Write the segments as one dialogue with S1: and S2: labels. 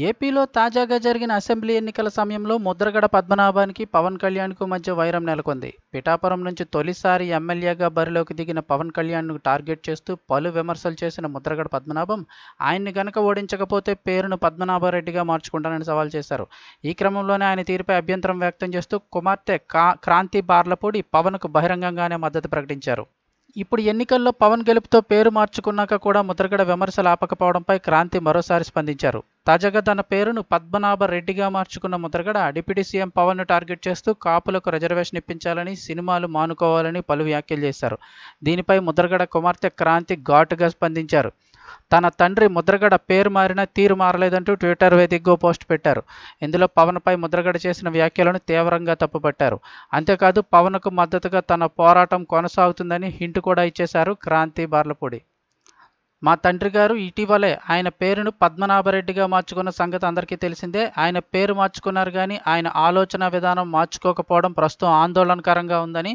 S1: ఏపీలో తాజాగా జరిగిన అసెంబ్లీ ఎన్నికల సమయంలో ముద్రగడ పద్మనాభానికి పవన్ కళ్యాణ్కు మధ్య వైరం నెలకొంది. పిఠాపురం నుంచి తొలిసారి ఎమ్మెల్యేగా బరిలోకి దిగిన పవన్ కళ్యాణ్ను టార్గెట్ చేస్తూ పలు విమర్శలు చేసిన ముద్రగడ పద్మనాభం ఆయన్ని గనక ఓడించకపోతే పేరును పద్మనాభరెడ్డిగా మార్చుకుంటానని సవాల్ చేశారు. ఈ క్రమంలోనే ఆయన తీరుపై అభ్యంతరం వ్యక్తం చేస్తూ కుమార్తె కా క్రాంతి బార్లపూడి పవన్కు బహిరంగంగానే మద్దతు ప్రకటించారు. ఇప్పుడు ఎన్నికల్లో పవన్ గెలుపుతో పేరు మార్చుకున్నాక కూడా ముద్రగడ విమర్శలు ఆపకపోవడంపై క్రాంతి మరోసారి స్పందించారు. తాజాగా తన పేరును పద్మనాభ రెడ్డిగా మార్చుకున్న ముద్రగడ డిప్యూటీ సీఎం పవన్ను టార్గెట్ చేస్తూ కాపులకు రిజర్వేషన్ ఇప్పించాలని సినిమాలు మానుకోవాలని పలు వ్యాఖ్యలు చేశారు. దీనిపై ముద్రగడ కుమార్తె క్రాంతి ఘాటుగా స్పందించారు. తన తండ్రి ముద్రగడ పేరు మారినా తీరు మారలేదంటూ ట్విట్టర్ వేదికగా పోస్ట్ పెట్టారు. ఇందులో పవన్పై ముద్రగడ చేసిన వ్యాఖ్యలను తీవ్రంగా తప్పుపట్టారు. అంతేకాదు పవన్కు మద్దతుగా తన పోరాటం కొనసాగుతుందని హింట్ కూడా ఇచ్చేశారు క్రాంతి బార్లపూడి. మా తండ్రి గారు ఇటీవలే ఆయన పేరును పద్మనాభరెడ్డిగా మార్చుకున్న సంగతి అందరికీ తెలిసిందే. ఆయన పేరు మార్చుకున్నారు కానీ ఆయన ఆలోచన విధానం మార్చుకోకపోవడం ప్రస్తుతం ఆందోళనకరంగా ఉందని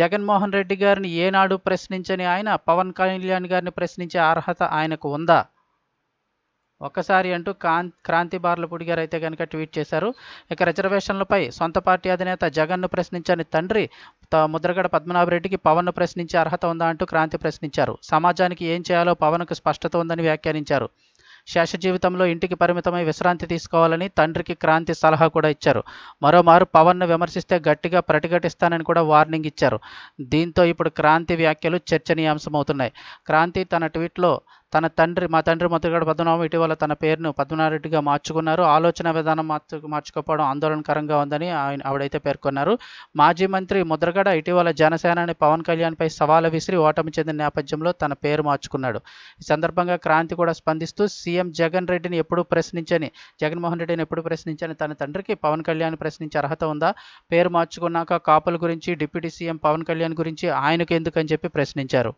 S1: జగన్మోహన్ రెడ్డి గారిని ఏనాడు ప్రశ్నించని ఆయన పవన్ కళ్యాణ్ గారిని ప్రశ్నించే అర్హత ఆయనకు ఉందా? ఒక్కసారి అంటూ కాన్ క్రాంతి బార్లపూడి గారు అయితే కనుక ట్వీట్ చేశారు. ఇక రిజర్వేషన్లపై సొంత పార్టీ అధినేత జగన్ను ప్రశ్నించని తండ్రి త- ముద్రగడ పద్మనాభరెడ్డికి పవన్ను ప్రశ్నించే అర్హత ఉందా అంటూ క్రాంతి ప్రశ్నించారు. సమాజానికి ఏం చేయాలో పవన్కు స్పష్టత ఉందని వ్యాఖ్యానించారు. శేష జీవితంలో ఇంటికి పరిమితమై విశ్రాంతి తీసుకోవాలని తండ్రికి క్రాంతి సలహా కూడా ఇచ్చారు. మరోమారు పవన్ను విమర్శిస్తే గట్టిగా ప్రతిఘటిస్తానని కూడా వార్నింగ్ ఇచ్చారు. దీంతో ఇప్పుడు క్రాంతి వ్యాఖ్యలు చర్చనీయాంశమవుతున్నాయి. క్రాంతి తన ట్వీట్లో తన తండ్రి మా తండ్రి ముద్రగడ పద్మనాభం ఇటీవల తన పేరును పద్మనారెడ్డిగా మార్చుకున్నారు. ఆలోచన విధానం మార్చు మార్చుకోవడం ఆందోళనకరంగా ఉందని ఆయన ఆవిడైతే పేర్కొన్నారు. మాజీ మంత్రి ముద్రగడ ఇటీవల జనసేనని పవన్ కళ్యాణ్పై సవాలు విసిరి ఓటమి చెందిన నేపథ్యంలో తన పేరు మార్చుకున్నాడు. ఈ సందర్భంగా క్రాంతి కూడా స్పందిస్తూ సీఎం జగన్ రెడ్డిని ఎప్పుడు ప్రశ్నించని జగన్మోహన్ రెడ్డిని ఎప్పుడు ప్రశ్నించని తన తండ్రికి పవన్ కళ్యాణ్ ప్రశ్నించే అర్హత ఉందా? పేరు మార్చుకున్నాక కాపుల గురించి డిప్యూటీ సీఎం పవన్ కళ్యాణ్ గురించి ఆయనకు ఎందుకని చెప్పి ప్రశ్నించారు.